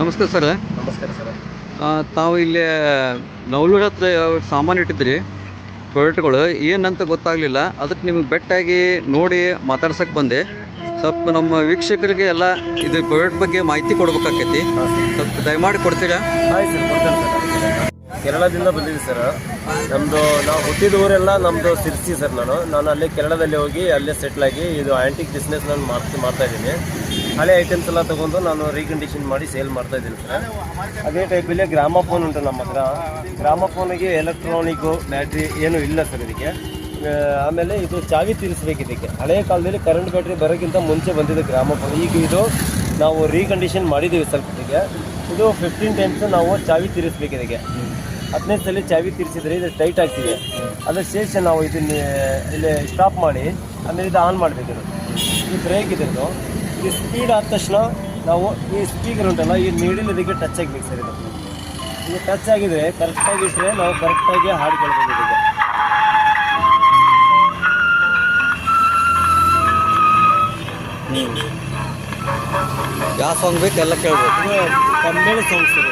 ನಮಸ್ತೆ ಸರ್. ನಮಸ್ಕಾರ ಸರ್. ತಾವು ಇಲ್ಲಿ ನವಲೂರು ಹತ್ರ ಸಾಮಾನು ಇಟ್ಟಿದ್ರಿ ಪ್ರಾಡಕ್ಟ್ಗಳು ಏನಂತ ಗೊತ್ತಾಗಲಿಲ್ಲ. ಅದಕ್ಕೆ ನಿಮಗೆ ಬೆಟ್ಟಾಗಿ ನೋಡಿ ಮಾತಾಡ್ಸಕ್ಕೆ ಬಂದೆ. ಸ್ವಲ್ಪ ನಮ್ಮ ವೀಕ್ಷಕರಿಗೆ ಎಲ್ಲ ಇದು ಪ್ರಾಡಕ್ಟ್ ಬಗ್ಗೆ ಮಾಹಿತಿ ಕೊಡ್ಬೇಕಾಕೈತಿ. ಸ್ವಲ್ಪ ದಯಮಾಡಿ ಕೊಡ್ತೀರಾ? ಕೇರಳದಿಂದ ಬಂದಿದ್ದೆ ಸರ್. ನಮ್ಮದು ನಾವು ಹುಟ್ಟಿದ ಊರೆಲ್ಲ ನಮ್ಮದು ಸಿರ್ಸಿ ಸರ್ ನಾನು. ನಾನು ಅಲ್ಲೇ ಕೇರಳದಲ್ಲಿ ಹೋಗಿ ಅಲ್ಲೇ ಸೆಟ್ಲ್ ಆಗಿ ಇದು ಆ್ಯಂಟಿಕ್ ಬಿಸ್ನೆಸ್ ನಾನು ಮಾಡ್ತಿ ಮಾಡ್ತಾ ಇದ್ದೀನಿ. ಹಳೆ ಐಟಮ್ಸ್ ಎಲ್ಲ ತೊಗೊಂಡು ನಾನು ರೀಕಂಡೀಷನ್ ಮಾಡಿ ಸೇಲ್ ಮಾಡ್ತಾ ಇದ್ದೀನಿ ಸರ್. ಅದೇ ಟೈಪಲ್ಲಿ ಗ್ರಾಮಫೋನ್ ಉಂಟು ನಮ್ಮ ಹತ್ರ. ಗ್ರಾಮ ಫೋನಿಗೆ ಎಲೆಕ್ಟ್ರಾನಿಕ್ಕು ಬ್ಯಾಟ್ರಿ ಏನು ಇಲ್ಲ ಸರ್ ಇದಕ್ಕೆ. ಆಮೇಲೆ ಇದು ಚಾವಿ ತಿರ್ಸ್ಬೇಕು ಇದಕ್ಕೆ. ಹಳೆಯ ಕಾಲದಲ್ಲಿ ಕರೆಂಟ್ ಬ್ಯಾಟ್ರಿ ಬರೋಕ್ಕಿಂತ ಮುಂಚೆ ಬಂದಿದೆ ಗ್ರಾಮ ಫೋನ್ ಈಗ ಇದು ನಾವು ರೀಕಂಡೀಷನ್ ಮಾಡಿದ್ದೀವಿ ಸ್ವಲ್ಪ ಇದು ಫಿಫ್ಟೀನ್ ಟೈಮ್ಸ್ ನಾವು ಚಾವಿ ತಿರ್ಸ್ಬೇಕು ಇದಕ್ಕೆ. ಹದಿನೈದು ಸಲ ಚಾವಿ ತಿರ್ಸಿದ್ರೆ ಇದು ಟೈಟ್ ಆಗ್ತಿದೆ. ಅದ್ರ ಶೇಷ ನಾವು ಇದನ್ನ ಇಲ್ಲಿ ಸ್ಟಾಪ್ ಮಾಡಿ ಆಮೇಲೆ ಇದು ಆನ್ ಮಾಡಬೇಕು ಈ ಬ್ರೇಕ್ ಇದ್ರದ್ದು ಈ ಸ್ಪೀಡ್ ಆದ ತಕ್ಷಣ ನಾವು ಈ ಸ್ಪೀಕರ್ ಉಂಟಲ್ಲ ಈ ಇದಕ್ಕೆ ಟಚ್ ಆಗಬೇಕು ಸರ್ ಇದು ಇದು ಟಚ್ ಆಗಿದ್ರೆ ಕರೆಕ್ಟಾಗಿ ಇಟ್ಟರೆ ನಾವು ಕರೆಕ್ಟಾಗಿ ಹಾಡು ಕೇಳ್ಬೋದು ಇದಕ್ಕೆ ಯಾವ ಸಾಂಗ್ ಬೇಕು ಎಲ್ಲ ಕೇಳ್ಬೋದು. ಕಮ್ಮಿ ಕನ್ನಡ ಸಾಂಗ್ಸ್ ಸರ್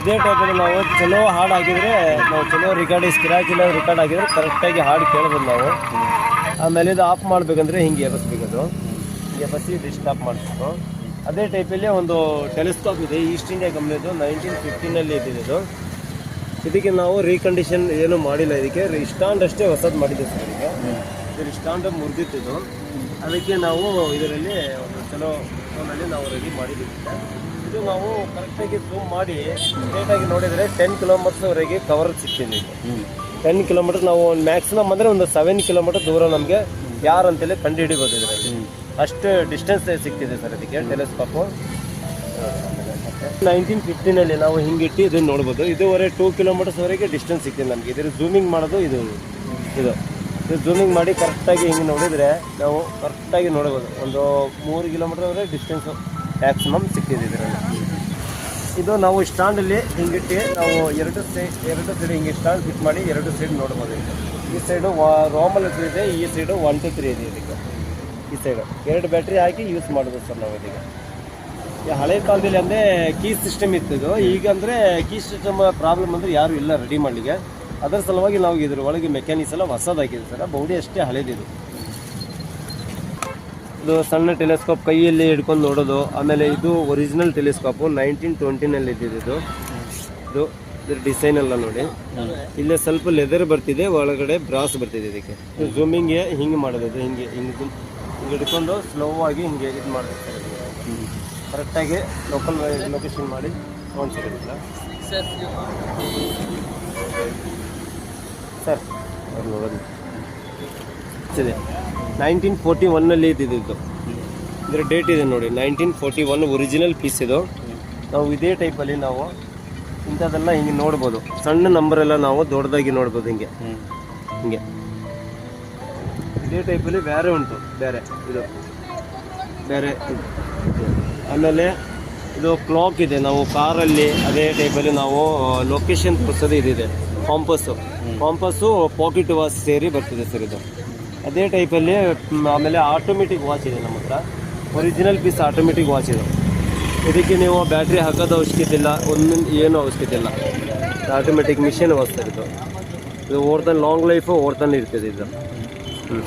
ಇದು ಟೈಪಲ್ಲಿ ನಾವು ಚಲೋ ಹಾಡು ಹಾಕಿದರೆ ನಾವು ಚಲೋ ರೆಕಾರ್ಡ್ ಸ್ಕ್ರಾಚ್ ಇಲ್ಲ ರೆಕಾರ್ಡ್ ಹಾಕಿದರೆ ಕರೆಕ್ಟಾಗಿ ಹಾಡು ಕೇಳ್ಬೋದು ನಾವು. ಆಮೇಲೆ ಇದು ಆಫ್ ಮಾಡಬೇಕಂದ್ರೆ ಹಿಂಗೆ ಎಬಸ್ಬೇಕು ಅದು ಹಿಂಗೆ ಎಬಸಿ ಡಿಸ್ಟಾಪ್ ಮಾಡಬೇಕು. ಅದೇ ಟೈಪಲ್ಲಿ ಒಂದು ಟೆಲಿಸ್ಕೋಪ್ ಇದೆ ಈಸ್ಟ್ ಇಂಡಿಯಾ ಕಂಪ್ನಿದು ನೈನ್ಟೀನ್ ಫಿಫ್ಟೀನಲ್ಲಿ ಇದ್ದಿದ್ದು ಇದು. ಇದಕ್ಕೆ ನಾವು ರೀಕಂಡೀಷನ್ ಏನು ಮಾಡಿಲ್ಲ ಇದಕ್ಕೆ. ರಿಸ್ಟಾಂಡ್ ಅಷ್ಟೇ ಹೊಸದು ಮಾಡಿದ್ದೆ ಸರ್ ಇದಕ್ಕೆ. ಇದು ಸ್ಟ್ಯಾಂಡ್ ಮುರಿದಿತ್ತು ಅದಕ್ಕೆ ನಾವು ಇದರಲ್ಲಿ ಒಂದು ಚಲೋ ಫೋನಲ್ಲಿ ನಾವು ರೆಡಿ ಮಾಡಿದ್ದೀವಿ. ಇದು ನಾವು ಕರೆಕ್ಟಾಗಿ ಜೂಮ್ ಮಾಡಿ ಸ್ಟ್ರೇಟಾಗಿ ನೋಡಿದರೆ ಟೆನ್ ಕಿಲೋಮೀಟರ್ಸ್ವರೆಗೆ ಕವರ್ ಸಿಗ್ತೀನಿ ಟೆನ್ ಕಿಲೋಮೀಟರ್ ನಾವು ಒಂದು ಮ್ಯಾಕ್ಸಿಮಮ್ ಅಂದರೆ ಒಂದು ಸೆವೆನ್ ಕಿಲೋಮೀಟರ್ ದೂರ ನಮಗೆ ಯಾರು ಅಂತೇಳಿ ಕಂಡು ಹಿಡಿಬೋದು ಇದರಲ್ಲಿ. ಅಷ್ಟು ಡಿಸ್ಟೆನ್ಸ್ ಸಿಗ್ತಿದೆ ಸರ್ ಅದಕ್ಕೆ ಟೆಲಿಸ್ಕೋಪು ನೈನ್ಟೀನ್ ಫಿಫ್ಟೀನಲ್ಲಿ ನಾವು ಹಿಂಗಿಟ್ಟು ಇದನ್ನು ನೋಡ್ಬೋದು. ಇದುವರೆ ಟೂ ಕಿಲೋಮೀಟರ್ಸ್ವರೆಗೆ ಡಿಸ್ಟೆನ್ಸ್ ಸಿಗ್ತಿದೆ ನಮಗೆ. ಇದರ ಝೂಮಿಂಗ್ ಮಾಡೋದು ಇದು ಇದು. ಇದು ಜೂಮಿಂಗ್ ಮಾಡಿ ಕರೆಕ್ಟಾಗಿ ಹಿಂಗೆ ನೋಡಿದರೆ ನಾವು ಕರೆಕ್ಟಾಗಿ ನೋಡ್ಬೋದು. ಒಂದು ಮೂರು ಕಿಲೋಮೀಟರ್ವರೆಗೆ ಡಿಸ್ಟೆನ್ಸು ಮ್ಯಾಕ್ಸಿಮಮ್ ಸಿಕ್ಕಿದೆ ಇದರಲ್ಲಿ. ಇದು ನಾವು ಸ್ಟ್ಯಾಂಡಲ್ಲಿ ಹಿಂಗಿಟ್ಟು ನಾವು ಎರಡು ಸೈಡ್ ಎರಡು ಸೈಡ್ ಹಿಂಗೆ ಸ್ಟ್ಯಾಂಡ್ ಫಿಟ್ ಮಾಡಿ ಎರಡು ಸೈಡ್ ನೋಡ್ಬೋದು. ಈ ಸೈಡು ರೋಮಲ್ ಇದೆ, ಈ ಸೈಡು ಒನ್ ಟು ತ್ರೀ ಇದೆ ಇದಕ್ಕೆ. ಈ ಸೈಡು ಎರಡು ಬ್ಯಾಟ್ರಿ ಹಾಕಿ ಯೂಸ್ ಮಾಡ್ಬೋದು ಸರ್ ನಾವು ಇದೀಗ. ಈ ಹಳೆ ಕಾಲದಲ್ಲಿ ಅಂದರೆ ಕೀ ಸಿಸ್ಟಮ್ ಇತ್ತು ಇದು. ಈಗ ಅಂದರೆ ಕೀ ಸಿಸ್ಟಮ್ ಪ್ರಾಬ್ಲಮ್ ಅಂದರೆ ಯಾರು ಇಲ್ಲ ರೆಡಿ ಮಾಡಲಿಕ್ಕೆ. ಅದರ ಸಲುವಾಗಿ ನಾವು ಇದ್ರ ಒಳಗೆ ಮೆಕ್ಯಾನಿಕ್ಸ್ ಎಲ್ಲ ಹೊಸದಾಗಿದೆ ಸರ್. ಬೌಡಿ ಅಷ್ಟೇ ಹಳೇದಿದೆ. ಇದು ಸಣ್ಣ ಟೆಲಿಸ್ಕೋಪ್ ಕೈಯಲ್ಲಿ ಹಿಡ್ಕೊಂಡು ನೋಡೋದು. ಆಮೇಲೆ ಇದು ಒರಿಜಿನಲ್ ಟೆಲಿಸ್ಕೋಪು ನೈನ್ಟೀನ್ ಟ್ವೆಂಟಿನಲ್ಲಿ ಇದ್ದಿದ್ದು ಇದು. ಇದು ಇದ್ರ ಡಿಸೈನ್ ಎಲ್ಲ ನೋಡಿ. ಇಲ್ಲೇ ಸ್ವಲ್ಪ ಲೆದರ್ ಬರ್ತಿದೆ, ಒಳಗಡೆ ಬ್ರಾಸ್ ಬರ್ತಿದೆ ಇದಕ್ಕೆ. ಝೂಮಿಂಗ್ಗೆ ಹಿಂಗೆ ಮಾಡೋದು ಹಿಂಗೆ ಹಿಂಗೆ ಹಿಂಗೆ ಹಿಡ್ಕೊಂಡು ಸ್ಲೋ ಆಗಿ ಹಿಂಗೆ ಇದು ಮಾಡಬೇಕು ಕರೆಕ್ಟಾಗಿ ಲೋಕಲ್ ಲೊಕೇಶನ್ ಮಾಡಿ ತೊಗೊಂಡು ಸಿಗೋದಿಲ್ಲ ಸರ್. ಇದೆ. ನೈನ್ಟೀನ್ ಫೋರ್ಟಿ ಒನ್ನಲ್ಲಿ ಇದ್ದಿದ್ದು ಇದು. ಇದರ ಡೇಟ್ ಇದೆ ನೋಡಿ. Nineteen forty one original piece ಇದು. ನಾವು ಇದೇ ಟೈಪಲ್ಲಿ ನಾವು ಇಂಥದ್ದೆಲ್ಲ ಹಿಂಗೆ ನೋಡ್ಬೋದು. ಸಣ್ಣ ನಂಬರೆಲ್ಲ ನಾವು ದೊಡ್ಡದಾಗಿ ನೋಡ್ಬೋದು ಹಿಂಗೆ. ಹಿಂಗೆ. ಇದೇ ಟೈಪಲ್ಲಿ ಬೇರೆ ಉಂಟು. ಬೇರೆ. ಇದು. ಬೇರೆ. ಆಮೇಲೆ ಇದು ಕ್ಲಾಕ್ ಇದೆ. ನಾವು ಕಾರಲ್ಲಿ ಅದೇ ಟೈಪಲ್ಲಿ ನಾವು ಲೊಕೇಶನ್ ತೋರಿಸೋದು ಇದಿದೆ. ಕಾಂಪಸ್ಸು ಕಾಂಪಸ್ಸು ಪಾಕೆಟ್ ವಾಚ್ ಸೇರಿ ಬರ್ತದೆ ಸರ್ ಇದು. ಅದೇ ಟೈಪಲ್ಲಿ ಆಮೇಲೆ ಆಟೋಮೆಟಿಕ್ ವಾಚ್ ಇದೆ ನಮ್ಮ ಹತ್ರ. ಒರಿಜಿನಲ್ ಪೀಸ್ ಆಟೋಮೆಟಿಕ್ ವಾಚ್ ಇದು. ಇದಕ್ಕೆ ನೀವು ಬ್ಯಾಟ್ರಿ ಹಾಕೋದು ಅವಶ್ಯಕತೆ ಇಲ್ಲ ಒಂದು ಏನು ಅವಶ್ಯಕತೆ ಇಲ್ಲ. ಆಟೋಮೆಟಿಕ್ ಮಿಷಿನ್ ವಾಚ್ ಸರ್ ಇದು. ಇದು ಓಡ್ತಾನೆ ಲಾಂಗ್ ಲೈಫು ಓಡ್ತಾನೆ ಇರ್ತದೆ ಇದು. ಹ್ಞೂ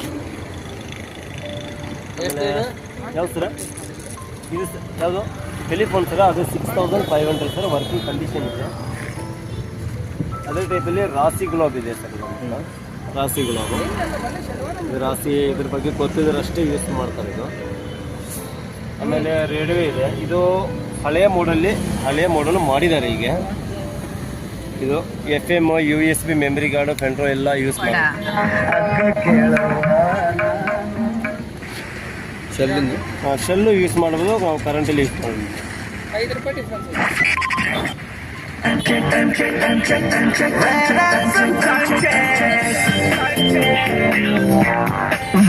ಯಾವ್ದು ಸರ ಇದು ಸರ್ ಯಾವುದು? ಟೆಲಿಫೋನ್ ಸರ ಅದು six thousand five hundred sir working condition ಇದೆ. ಅದೇ ಟೈಪಲ್ಲಿ ರಾಸಿ ಗುಲಾಬ್ ಇದೆ ಸರ್ ಇದು ಗುಲಾಬ್. ಇದು ರಾಸಿ ಇದ್ರ ಬಗ್ಗೆ ಗೊತ್ತಿದ್ದರಷ್ಟೇ ಯೂಸ್ ಮಾಡ್ತಾರೆ ಇದು. ಆಮೇಲೆ ರೇಡಿಯೋ ಇದೆ. ಇದು ಹಳೆಯ ಮೋಡಲ್ಲಿ ಹಳೆಯ ಮೋಡಲ್ ಮಾಡಿದ್ದಾರೆ ಈಗ ಇದು F M U S B memory card pendrive ಎಲ್ಲ ಯೂಸ್ ಮಾಡಿ. ಶೆಲ್ಲು ಯೂಸ್ ಮಾಡ್ಬೋದು ನಾವು ಕರೆಂಟಲ್ಲಿ ಯೂಸ್ ಮಾಡ್ಬೋದು.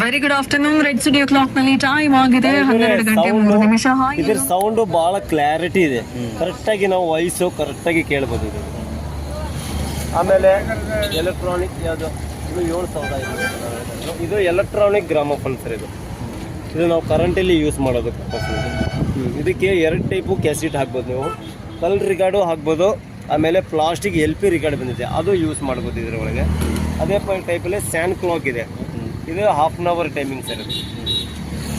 Very good afternoon red studio ಕ್ಲಾಕ್ನಲ್ಲಿ time ಆಗಿದೆ ಹನ್ನೆರಡು ಗಂಟೆ ಮೂರು ನಿಮಿಷ. ಹಾಗೆ ಇದ್ರ ಸೌಂಡ್ ಬಹಳ ಕ್ಲಾರಿಟಿ ಇದೆ. ಕರೆಕ್ಟಾಗಿ ನಾವು ವಾಯ್ಸ್ ಕರೆಕ್ಟಾಗಿ ಕೇಳ್ಬೋದು ಇದು ಆಮೇಲೆ ಎಲೆಕ್ಟ್ರಾನಿಕ್ ಯಾವುದು? ಇದು ಏಳು ಸಾವಿರ ಇದೆ. ಇದು ಎಲೆಕ್ಟ್ರಾನಿಕ್ ಗ್ರಾಮಫೋನ್ ಸರ್ ಇದು. ಇದು ನಾವು ಕರೆಂಟಲ್ಲಿ ಯೂಸ್ ಮಾಡೋದು ಇದಕ್ಕೆ ಎರಡು ಟೈಪು ಕ್ಯಾಸೆಟ್ ಹಾಕ್ಬೋದು ನೀವು. ಕಲ್ ರಿಕಾರ್ಡು ಹಾಕ್ಬೋದು. ಆಮೇಲೆ ಪ್ಲಾಸ್ಟಿಕ್ ಎಲ್ ಪಿ ರಿಕಾರ್ಡ್ ಬಂದಿದೆ. ಅದು ಯೂಸ್ ಮಾಡ್ಬೋದು ಇದರೊಳಗೆ. ಅದೇ ಟೈಪಲ್ಲಿ ಸ್ಯಾನ್ ಕ್ಲಾಕ್ ಇದೆ. ಇದು half an hour timing sir ಇದು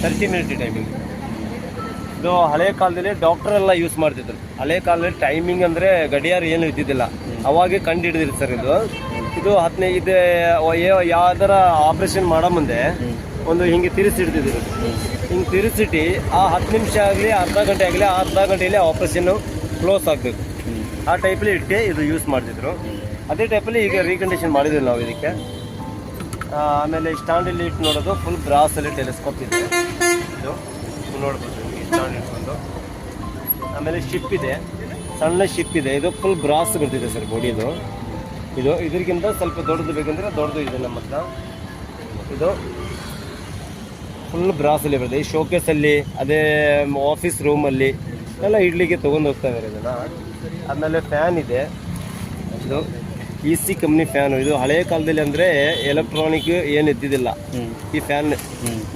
ತರ್ಟಿ ಮಿನಿಟ್ ಟೈಮಿಂಗ್ ಇದು ಹಳೆ ಕಾಲದಲ್ಲಿ ಡಾಕ್ಟರ್ ಎಲ್ಲ ಯೂಸ್ ಮಾಡ್ತಿದ್ರು. ಹಳೆ ಕಾಲದಲ್ಲಿ ಟೈಮಿಂಗ್ ಅಂದರೆ ಗಡಿಯಾರ ಏನು ಇದ್ದಿದ್ದಿಲ್ಲ. ಅವಾಗೆ ಕಂಡು ಹಿಡಿದಿರಿ ಸರ್ ಇದು. ಇದು ಹದಿನೈದು ಯಾವ್ದಾರ ಆಪ್ರೇಷನ್ ಮಾಡೋ ಮುಂದೆ ಒಂದು ಹಿಂಗೆ ತಿರ್ಸಿಡ್ತಿದ್ರು. ಹಿಂಗೆ ತಿರುಸಿಟ್ಟು ಆ ಹತ್ತು ನಿಮಿಷ ಆಗಲಿ, ಅರ್ಧ ಗಂಟೆ ಆಗಲಿ, ಆ ಅರ್ಧ ಗಂಟೆಯಲ್ಲಿ ಆಪ್ರೇಷನ್ನು ಕ್ಲೋಸ್ ಆಗಬೇಕು. ಆ ಟೈಪಲ್ಲಿ ಇಟ್ಟೆ ಇದು ಯೂಸ್ ಮಾಡ್ತಿದ್ರು. ಅದೇ ಟೈಪಲ್ಲಿ ಈಗ ರೀಕಂಡೀಷನ್ ಮಾಡಿದ್ವಿ ನಾವು ಇದಕ್ಕೆ. ಆಮೇಲೆ ಸ್ಟ್ಯಾಂಡಲ್ಲಿ ಇಟ್ಟು ನೋಡೋದು ಫುಲ್ ಗ್ರಾಸಲ್ಲಿ ಟೆಲಿಸ್ಕೋಪ್ ಇದೆ. ಇದು ನೋಡ್ಬೋದು ಸ್ಟ್ಯಾಂಡ್ ಇಟ್ಕೊಂಡು. ಆಮೇಲೆ ಶಿಪ್ ಇದೆ. ಸಣ್ಣ ಶಿಪ್ ಇದೆ. ಇದು ಫುಲ್ ಗ್ರಾಸ್ ಬರ್ತಿದೆ ಸರ್ ಬಾಡಿದು ಇದು ಇದಕ್ಕಿಂತ ಸ್ವಲ್ಪ ದೊಡ್ಡದು ಬೇಕಂದ್ರೆ ದೊಡ್ಡದು ಇದೆ ನಮ್ಮ ಹತ್ರ. ಇದು ಫುಲ್ ಬ್ರಾಸಲ್ಲಿ ಬರುತ್ತೆ ಈ ಶೋಕೇಸಲ್ಲಿ ಅದೇ ಆಫೀಸ್ ರೂಮಲ್ಲಿ ಎಲ್ಲ ಇಡ್ಲಿಕ್ಕೆ ತೊಗೊಂಡು ಹೋಗ್ತಾ ಇದ್ದಾರೆ ಇದನ್ನು. ಆಮೇಲೆ ಫ್ಯಾನ್ ಇದೆ. ಇದು ಇ ಸಿ ಕಂಪ್ನಿ ಫ್ಯಾನು ಇದು ಹಳೆಯ ಕಾಲದಲ್ಲಿ ಅಂದರೆ ಎಲೆಕ್ಟ್ರಾನಿಕ್ ಏನು ಇದ್ದಿದ್ದಿಲ್ಲ. ಈ ಫ್ಯಾನ್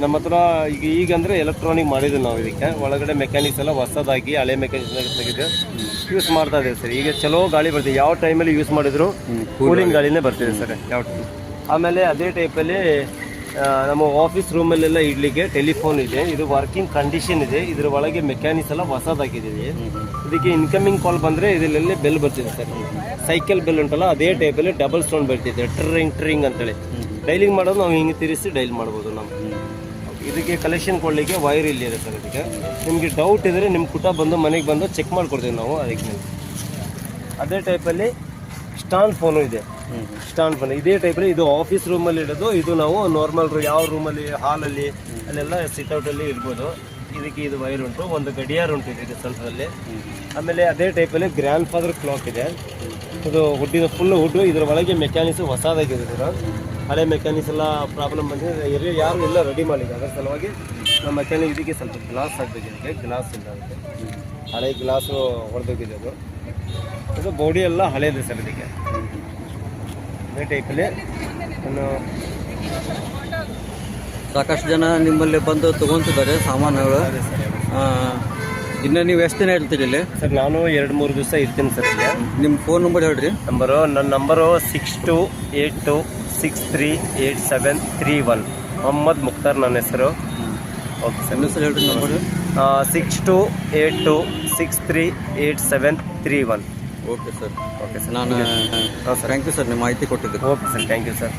ನಮ್ಮ ಹತ್ರ ಈಗ ಈಗ ಅಂದರೆ ಎಲೆಕ್ಟ್ರಾನಿಕ್ ಮಾಡಿದ್ವಿ ನಾವು ಇದಕ್ಕೆ. ಒಳಗಡೆ ಮೆಕ್ಯಾನಿಕ್ಸ್ ಎಲ್ಲ ಹೊಸದಾಗಿ ಹಳೆ ಮೆಕ್ಯಾನಿಕ್ಸ್ ತೆಗೆದು ಯೂಸ್ ಮಾಡ್ತಾ ಇದ್ದೀವಿ ಸರ್. ಈಗ ಚಲೋ ಗಾಳಿ ಬರ್ತಿದೆ. ಯಾವ ಟೈಮಲ್ಲಿ ಯೂಸ್ ಮಾಡಿದ್ರು ಕೂಲಿಂಗ್ ಗಾಳಿನೇ ಬರ್ತಿದೆ ಸರ್. ಯಾವ ಆಮೇಲೆ ಅದೇ ಟೈಪಲ್ಲಿ ನಮ್ಮ ಆಫೀಸ್ ರೂಮಲ್ಲೆಲ್ಲ ಇಡ್ಲಿಕ್ಕೆ ಟೆಲಿಫೋನ್ ಇದೆ. ಇದು ವರ್ಕಿಂಗ್ ಕಂಡೀಷನ್ ಇದೆ. ಇದ್ರ ಒಳಗೆ ಮೆಕ್ಯಾನಿಕ್ಸ್ ಎಲ್ಲ ಹೊಸದಾಗಿದ್ದೀವಿ ಇದಕ್ಕೆ ಇನ್ಕಮಿಂಗ್ ಕಾಲ್ ಬಂದರೆ ಇದರಲ್ಲಿ ಬೆಲ್ ಬರ್ತಿದೆ ಸರ್. ಸೈಕಲ್ ಬೆಲ್ ಉಂಟಲ್ಲ, ಅದೇ ಟೈಪಲ್ಲಿ ಡಬಲ್ ಸ್ಟೋನ್ ಬರ್ತಿದೆ. ಟ್ರಿಂಗ್ ಟ್ರಿಂಗ್ ಅಂತೇಳಿ. ಡೈಲಿಂಗ್ ಮಾಡೋದು ನಾವು ಹಿಂಗೆ ತಿರಿಸಿ ಡೈಲ್ ಮಾಡ್ಬೋದು ನಾವು. ಇದಕ್ಕೆ ಕಲೆಕ್ಷನ್ ಕೊಡಲಿಕ್ಕೆ ವೈರ್ ಇಲ್ಲಿ ಇದೆ ಸರ್ ಇದಕ್ಕೆ. ನಿಮಗೆ ಡೌಟ್ ಇದ್ದರೆ ನಿಮ್ಮ ಕುಟ ಬಂದು ಮನೆಗೆ ಬಂದು ಚೆಕ್ ಮಾಡಿಕೊಡ್ತೀವಿ ನಾವು ಅದಕ್ಕೆ. ಅದೇ ಟೈಪಲ್ಲಿ ಸ್ಟಾಂಡ್ ಫೋನು ಇದೆ. ಸ್ಟಾಂಡ್ ಫೋನ್ ಇದೇ ಟೈಪಲ್ಲಿ ಇದು ಆಫೀಸ್ ರೂಮಲ್ಲಿ ಇಡೋದು, ಇದು ನಾವು ನಾರ್ಮಲ್ ಯಾವ ರೂಮಲ್ಲಿ ಹಾಲಲ್ಲಿ ಅಲ್ಲೆಲ್ಲ ಸಿಟ್ಔಟಲ್ಲಿ ಇಡ್ಬೋದು. ಇದಕ್ಕೆ ಇದು ವೈರ್ ಉಂಟು, ಒಂದು ಗಡಿಯಾರ ಉಂಟು ಇದಕ್ಕೆ ಸೆಂಟ್ರಲ್ಲಿ ಆಮೇಲೆ ಅದೇ ಟೈಪಲ್ಲಿ ಗ್ರ್ಯಾಂಡ್ ಫಾದರ್ ಕ್ಲಾಕ್ ಇದೆ. ಇದು ಹುಡ್ಡಿದ ಫುಲ್ ಹುಡ್ಡು ಇದರ ಒಳಗೆ ಮೆಕ್ಯಾನಿಕ್ಸ್ ಹೊಸದಾಗಿದೆ ಇದು ಹಳೆ ಮೆಕ್ಯಾನಿಕ್ಸ್ ಎಲ್ಲ ಪ್ರಾಬ್ಲಮ್ ಬಂದಿದೆ. ಎಲ್ಲಿ ಯಾರು ಎಲ್ಲ ರೆಡಿ ಮಾಡಿಲ್ಲ. ಅದರ ಸಲುವಾಗಿ ನಮ್ಮ ಮೆಕ್ಯಾನಿಕ್ ಇದಕ್ಕೆ ಸ್ವಲ್ಪ ಗ್ಲಾಸ್ ಆಗಬೇಕು ಇದಕ್ಕೆ ಗ್ಲಾಸ್ ಇಲ್ಲ ಹಳೆ ಗ್ಲಾಸು ಹೊಡೆದೋಗಿದೆ ಅದು. ಅದು ಬಾಡಿ ಎಲ್ಲ ಹಳೆಯದು ಸರ್ ಇದಕ್ಕೆ. ಅದೇ ಟೈಪಲ್ಲಿ ನಾನು ಸಾಕಷ್ಟು ಜನ ನಿಮ್ಮಲ್ಲಿ ಬಂದು ತಗೊಂತಿದ್ದಾರೆ ಸಾಮಾನುಗಳು. ಇನ್ನು ನೀವು ಎಷ್ಟು ದಿನ ಇರ್ತೀರಿ ಇಲ್ಲಿ? ಸರ್ ನಾನು ಎರಡು ಮೂರು ದಿವಸ ಇರ್ತೀನಿ ಸರ್ ಇಲ್ಲಿ. ನಿಮ್ಮ ಫೋನ್ ನಂಬರ್ ಹೇಳ್ರಿ. ನಂಬರು ನನ್ನ number six two eight two six three eight seven three one. Mohammed Mukhtar ನನ್ನ ಹೆಸರು. ಓಕೆ ಸರ್ ಸರ್ ಹೆಸರು ಹೇಳ್ರಿ number. Six two eight two six three eight seven three one. Okay sir. Okay sir. ನಾನು thank you sir ನಿಮ್ಮ ಮಾಹಿತಿ ಕೊಟ್ಟಿದ್ದೆ okay sir thank you sir.